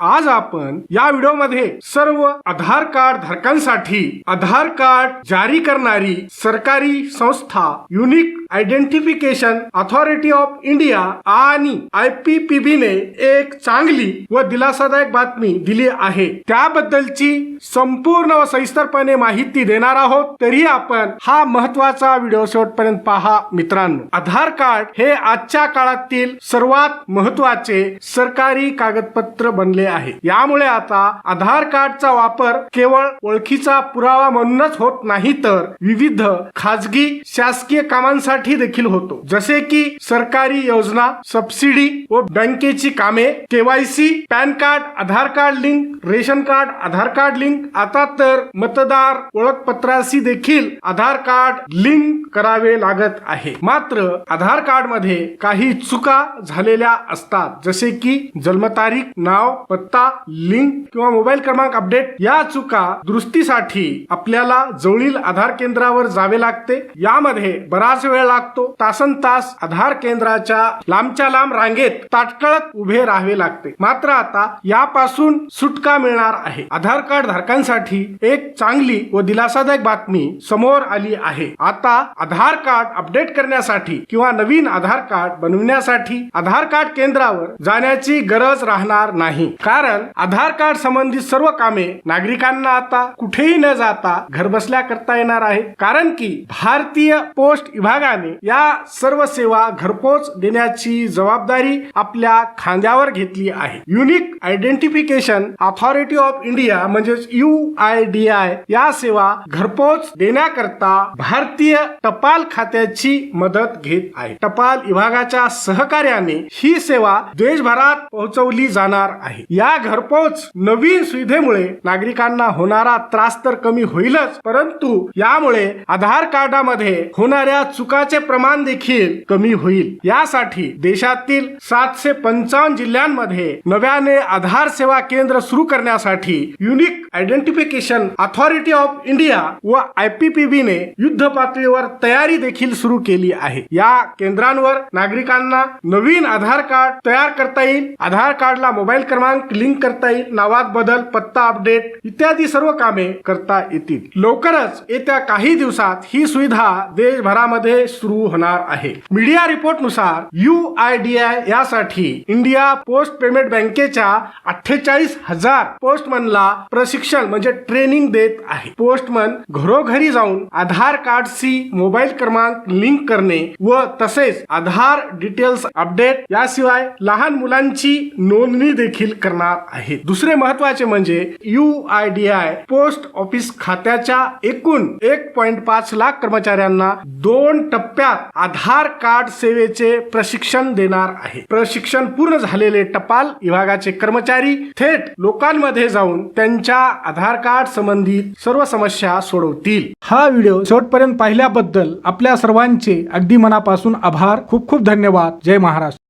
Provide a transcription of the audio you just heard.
आज आपण या व्हिडिओमध्ये सर्व आधार कार्ड धारकांसाठी आधार कार्ड जारी करणारी सरकारी संस्था unique identification authority of India आणि आय पी पी बी ने एक चांगली व दिलासादायक बातमी दिली आहे. त्याबद्दलची संपूर्ण व सविस्तरपणे माहिती देणार आहोत. तरी आपण हा महत्त्वाचा व्हिडिओ शेवटपर्यंत पहा मित्रांनो. आधार कार्ड हे आजच्या काळातील सर्वात महत्त्वाचे सरकारी कागदपत्र बनले आहे. यामुळे आता आधार कार्डचा वापर केवळ ओळखीचा पुरावा म्हणूनच होत नाही तर विविध खाजगी शासकीय कामांसाठी देखील होतो. जसे की सरकारी योजना सबसिडी व बँकेची कामे KYC PAN card Aadhaar card link ration card Aadhaar card link आता तर मतदार ओळखपत्राशी देखील आधार कार्ड लिंक करावे लागत आहे. मात्र आधार कार्डमध्ये काही चुका झालेल्या असतात. जसे की जन्मतारीख नाव पत्ता लिंक किंवा मोबाईल क्रमांक अपडेट या चुका दुरुस्तीसाठी आपल्याला जवळील आधार केंद्रावर जावे लागते. यामध्ये बराच वेळ लागतो. तासन तास आधार केंद्राच्या लांबच्या लांब रांगेत ताटकळत उभे राहावे लागते. मात्र आता यापासून सुटका मिळणार आहे. आधार कार्ड धारकांसाठी एक चांगली व दिलासादायक बातमी समोर आली आहे. आता आधार कार्ड अपडेट करण्यासाठी किंवा नवीन आधार कार्ड बनविण्यासाठी आधार कार्ड केंद्रावर जाण्याची गरज राहणार नाही. कारण आधार कार्ड संबंधित सर्व कामे नागरिकांना आता कुठेही न जाता घरबसल्या करता येणार आहे कारण की भारतीय पोस्ट विभागाने या सर्व सेवा घरपोच देण्याची जबाबदारी आपल्या खांद्यावर घेतली आहे. Unique identification authority of India म्हणजेच यू आय डी आय या सेवा घरपोच देण्याकरता भारतीय टपाल खात्याची मदत घेत आहे. टपाल विभागाच्या सहकार्याने ही सेवा देशभरात पोहोचवली जाणार आहे. या घरपोच नवीन सुविधेमुळे नागरिकांना होणारा त्रास तर कमी होईलच परंतु यामुळे आधार कार्डामध्ये होणाऱ्या चुका चुकाचे प्रमाण देखील कमी होईल. यासाठी देशातील सातशे पंचावन्न जिल्ह्यांमध्ये नव्याने आधार सेवा केंद्र सुरू करण्यासाठी unique identification authority of India व आय पी पी बी ने युद्ध पातळीवर तयारी देखील सुरू केली आहे. या केंद्रांवर नागरिकांना नवीन आधार कार्ड तयार करता येईल. आधार कार्डला मोबाईल क्रमांक लिंक करता येईल. नावात बदल पत्ता अपडेट इत्यादी सर्व कामे करता येतील. लवकरच येत्या काही दिवसात ही सुविधा देशभरामध्ये सुरू होणार आहे. मीडिया रिपोर्टनुसार यू आय डी आय यासाठी इंडिया पोस्ट पेमेंट बँकेच्या अठ्ठेचाळीस हजार पोस्टमनला प्रशिक्षण म्हणजे ट्रेनिंग देत आहे. पोस्टमन घरोघरी जाऊन आधार कार्डशी मोबाईल क्रमांक लिंक करणे व तसेच आधार डिटेल्स अपडेट याशिवाय लहान मुलांची नोंदणी देखील करणार आहे. दुसरे महत्त्वाचे म्हणजे U I D I post office खात्याच्या एकूण एक पॉइंट पाच लाख कर्मचाऱ्यांना दोन टप्प्यात आधार कार्ड सेवेचे प्रशिक्षण देणार आहे. प्रशिक्षण पूर्ण झालेले टपाल विभागाचे कर्मचारी थेट लोकांमध्ये जाऊन त्यांच्या आधार कार्ड संबंधित सर्व समस्या सोडवतील. हा व्हिडिओ शेवटपर्यंत पाहिल्याबद्दल आपल्या सर्वांचे अगदी मनापासून आभार. खूप खूप धन्यवाद. जय महाराष्ट्र.